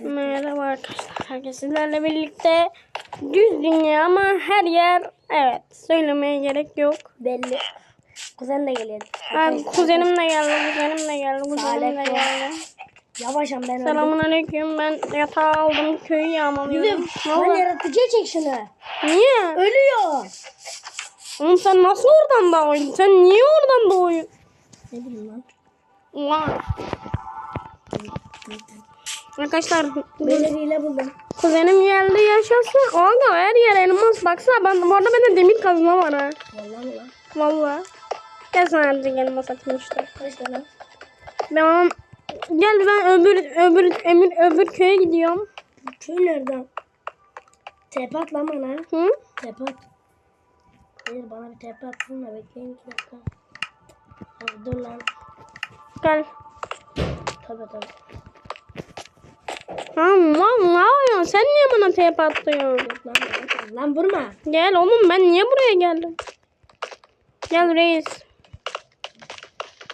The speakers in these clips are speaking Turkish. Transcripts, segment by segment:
Merhaba arkadaşlar. Herkes sizlerle birlikte düz dünya ama her yer evet söylemeye gerek yok. Belli. Kuzen de geliyor. Ben kuzenim de geldi, kuzenim de geldi, kuzenim de geldi. Yavaşım ben öldüm. Selamun aleyküm. Ben yatağı aldım, köyü yağmalıyorum. Lan Vallahi. yaratıcıya çek şunu. Niye? Ölüyor. Oğlum sen nasıl oradan doğuyorsun? Sen niye oradan doğuyorsun? Ne bileyim lan. Ulan. Arkadaşlar Belediyle buldum. kuzenim geldi yaşasın. Kanka her yer elmas. Baksana ben bu arada bende demir kazma var ha. Vallahi mi lan? Vallahi. Gel sana artık elmas atayım işte. Kaç tane? Ben gel ben öbür öbür öbür öbür köye gidiyorum. Köy nereden? Tepe at lan bana. Hı? Tepe at. Hayır bana bir tepe atsın da bekleyin iki dakika. Abi dur lan. Gel. Tabii tabii. Ha, lan ne yapıyorsun? Sen niye bana tep atıyorsun? Yok lan vurma. Gel oğlum ben niye buraya geldim? Gel reis.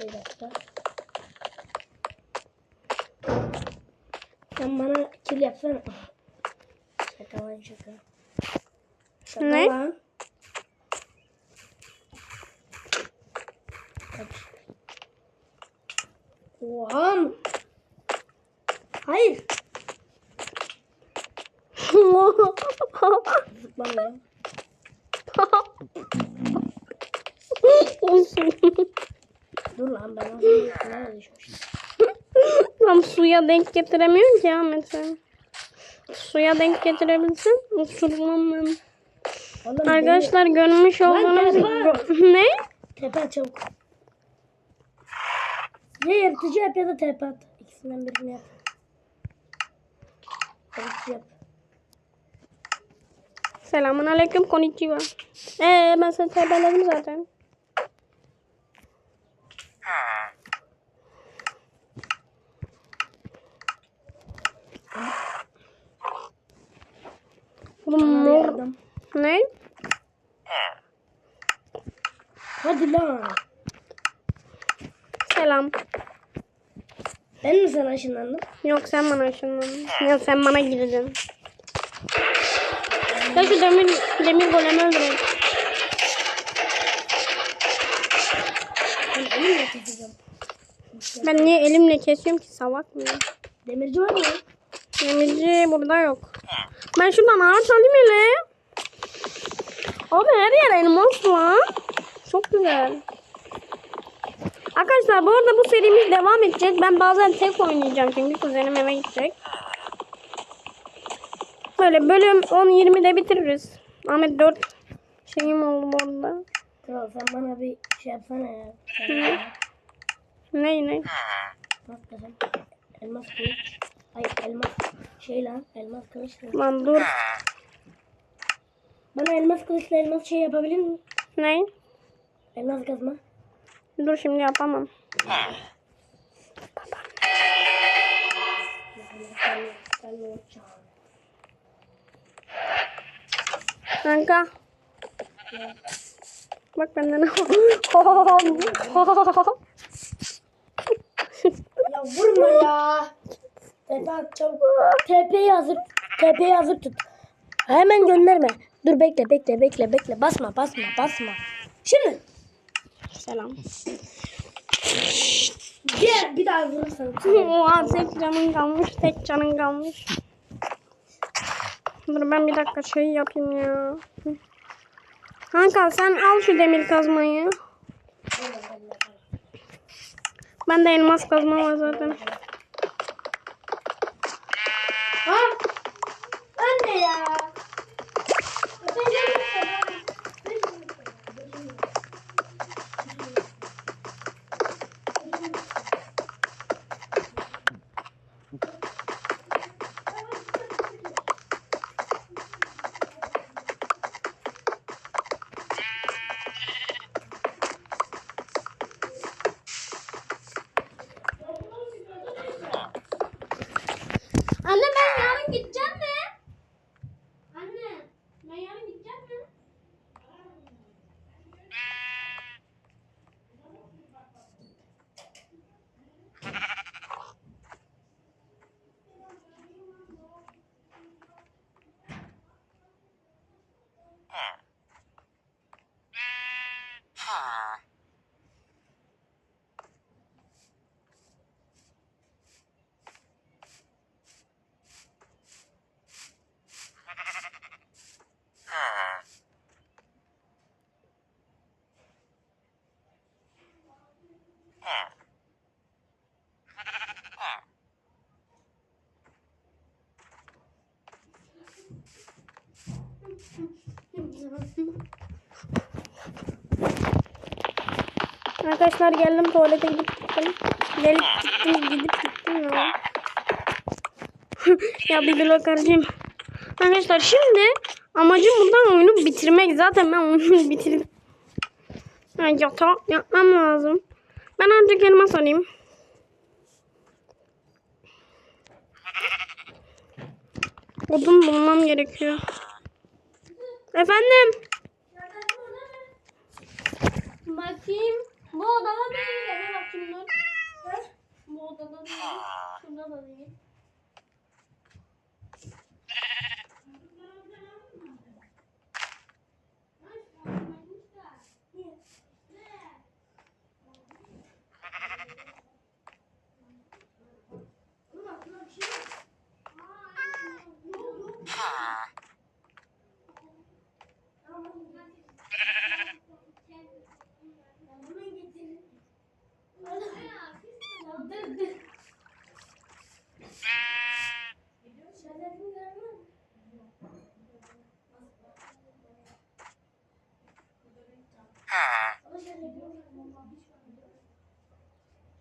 Bir dakika. Sen bana kill yapsana. Şaka lan şaka. Şaka Ne? lan. Oha. Hayır. Zıplamıyor. Dur lan ben nereye düşmüşüm. Tam suya denk getiremiyorsun ki Ahmet sen. Suya denk getirebilsin. Oğlum Arkadaşlar görmüş olduğunuz... ne? Tepe at çabuk. Ya yaratıcı yap ya da tepe at. İkisinden birini yap. Yaratıcı yap. Selamun aleyküm konnichiwa. Ee ben seni tebeledim zaten. Yardım. Ne? Hadi lan. Selam. Ben mi sana ışınlandım? Yok sen bana ışınlandın. Ya sen bana girdin. Ya şu demir, demir golemi öldürelim. Ben. Ben niye elimle kesiyorum ki salak mıyım? Demirci var mı? Demirci burada yok. Ben şuradan ağaç alayım hele. Abi her yer elmas lan. Çok güzel. Arkadaşlar bu arada bu serimiz devam edecek. Ben bazen tek oynayacağım çünkü kuzenim eve gidecek. Böyle bölüm 10-20'de bitiririz. Ahmet 4 şeyim oldu bu arada. Kral sen bana bir şey yapsana ya. Ne ne? Nasıl desem? Elmas kılıç. Ay elmas şey lan. Elmas kılıç. lan. Dur. Bana elmas kılıçla elmas şey yapabilir mi? Ne? Elmas kazma. Dur şimdi yapamam. Ben ne yapacağım? Kanka. Bak benden ne Ya vurma ya. Tepe at çabuk. TP'yi hazır. TP'yi hazır tut. Hemen gönderme. Dur bekle bekle bekle bekle. Basma basma basma. Şimdi. Selam. Bir, bir daha vurursan. Oha tek canın kalmış, tek canın kalmış. Dur ben bir dakika şey yapayım ya. Kanka sen al şu demir kazmayı. Ben de elmas kazma var zaten. Ha? Anne ya. Anne ben yarın gideceğim mi? Anne ben yarın gideceğim mi? Arkadaşlar geldim tuvalete gidip gittim. Gelip gittim gidip gittim ya. ya bir blok harcayayım. Arkadaşlar şimdi amacım buradan oyunu bitirmek. Zaten ben oyunu bitirdim. Yani yatak yapmam lazım. Ben artık elmas alayım. Odun bulmam gerekiyor. Efendim? Bakayım. Bu odada değil. Eve bakayım dur. Bu odada değil. Şurada da değil.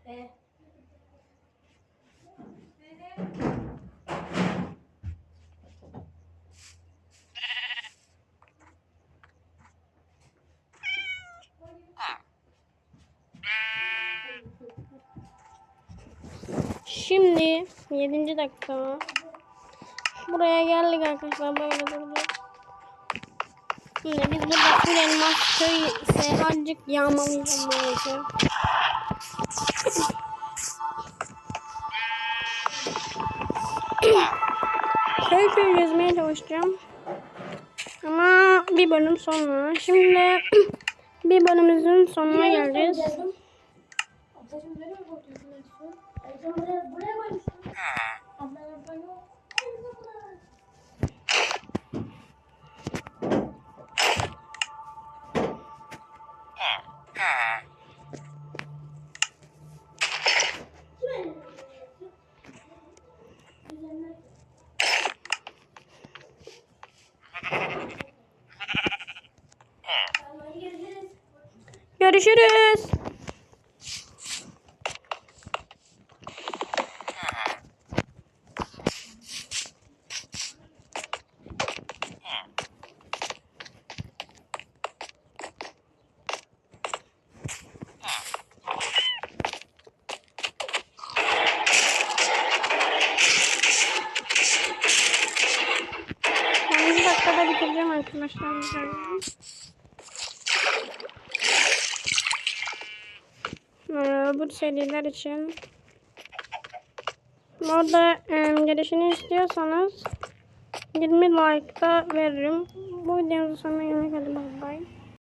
Şimdi 7. dakika. Buraya geldik arkadaşlar böyle durduk. Şimdi biz burada full elmas köy azıcık yağmalayacağım maalesef. Köy köy gezmeye çalışacağım. Ama bir bölüm sonra. Şimdi bir bölümümüzün sonuna geleceğiz. Görüşürüz. Dakikada bitireceğim arkadaşlar. videoyu. Ee, bu seriler için orada e, gelişini istiyorsanız 20 like da veririm. Bu videomuzun sonuna gelmek hadi bay bay.